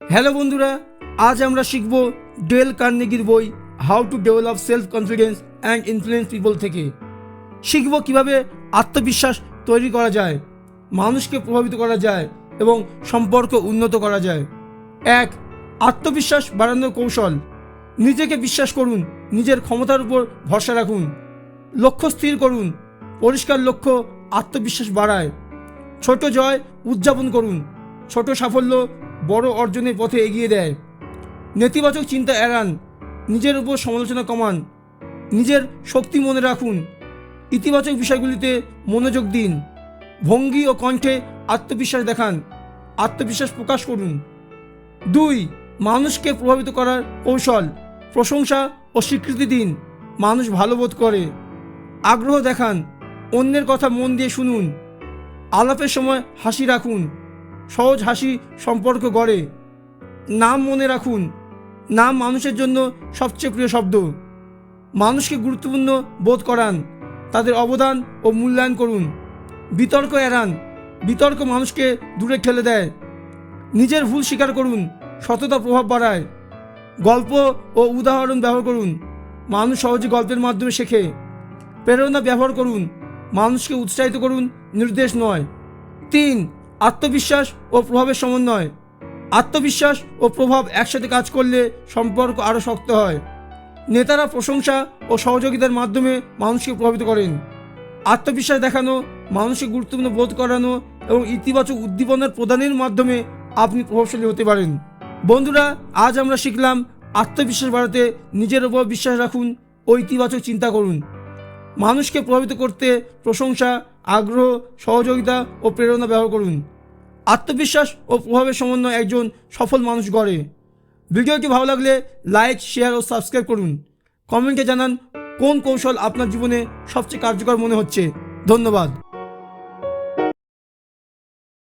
Hello বন্ধুরা, আজ আমরা শিখব ডেল কার্নেগির বই how to develop self confidence and influence people থেকে। শিখব কীভাবে আত্মবিশ্বাস তৈরি করা যায়, মানুষকে প্রভাবিত করা যায় এবং সম্পর্ক উন্নত করা যায়। এক, আত্মবিশ্বাস বাড়ানোর কৌশল। নিজেকে বিশ্বাস করুন, নিজের ক্ষমতার উপর ভরসা রাখুন। লক্ষ্য স্থির করুন, পরিষ্কার লক্ষ্য আত্মবিশ্বাস বাড়ায়। ছোট জয় উদযাপন করুন, ছোট সাফল্য বড় অর্জনের পথে এগিয়ে দেয়। নেতিবাচক চিন্তা এড়ান, নিজের উপর সমালোচনা কমান, নিজের শক্তি মনে রাখুন, ইতিবাচক বিষয়গুলিতে মনোযোগ দিন, ভঙ্গি ও কণ্ঠে আত্মবিশ্বাস দেখান, আত্মবিশ্বাস প্রকাশ করুন। দুই, মানুষকে প্রভাবিত করার কৌশল, প্রশংসা ও স্বীকৃতি দিন, মানুষ ভালো বোধ করে। আগ্রহ দেখান, অন্যের কথা মন দিয়ে শুনুন, আলাপের সময় হাসি রাখুন সহজ হাসি সম্পর্ক গড়ে। নাম মনে রাখুন। নাম মানুষের জন্য সবচেয়ে প্রিয় শব্দ। মানুষকে গুরুত্বপূর্ণ বোধ করান। তাদের অবদান ও মূল্যায়ন করুন। বিতর্ক এড়ান। বিতর্ক মানুষকে দূরে ঠেলে দেয়। নিজের ভুল স্বীকার করুন। সততা প্রভাব বাড়ায়। গল্প ও উদাহরণ ব্যবহার করুন। মানুষ সহজে গল্পের মাধ্যমে শেখে। প্রেরণা ব্যবহার করুন। মানুষকে উৎসাহিত করুন। নির্দেশ নয়। তিন আত্মবিশ্বাস ও প্রভাবের সমন্বয়। আত্মবিশ্বাস ও প্রভাব একসাথে কাজ করলে সম্পর্ক আরও শক্ত হয়। নেতারা প্রশংসা ও সহযোগিতার মাধ্যমে মানুষকে প্রভাবিত করেন। আত্মবিশ্বাস দেখানো, মানুষকে গুরুত্বপূর্ণ বোধ করানো এবং ইতিবাচক উদ্দীপনার প্রদানের মাধ্যমে আপনি প্রভাবশালী হতে পারেন। বন্ধুরা, আজ আমরা শিখলাম আত্মবিশ্বাস বাড়াতে নিজের উপর বিশ্বাস রাখুন ও ইতিবাচক চিন্তা করুন। মানুষকে প্রভাবিত করতে প্রশংসা, আগ্রহ, সহযোগিতা ও প্রেরণা ব্যবহার করুন। আত্মবিশ্বাস ও প্রভাবের সমন্বয় একজন সফল মানুষ গড়ে। ভিডিওটি ভালো লাগলে লাইক, শেয়ার ও সাবস্ক্রাইব করুন। কমেন্টে জানান কোন কৌশল আপনার জীবনে সবচেয়ে কার্যকর মনে হচ্ছে। ধন্যবাদ।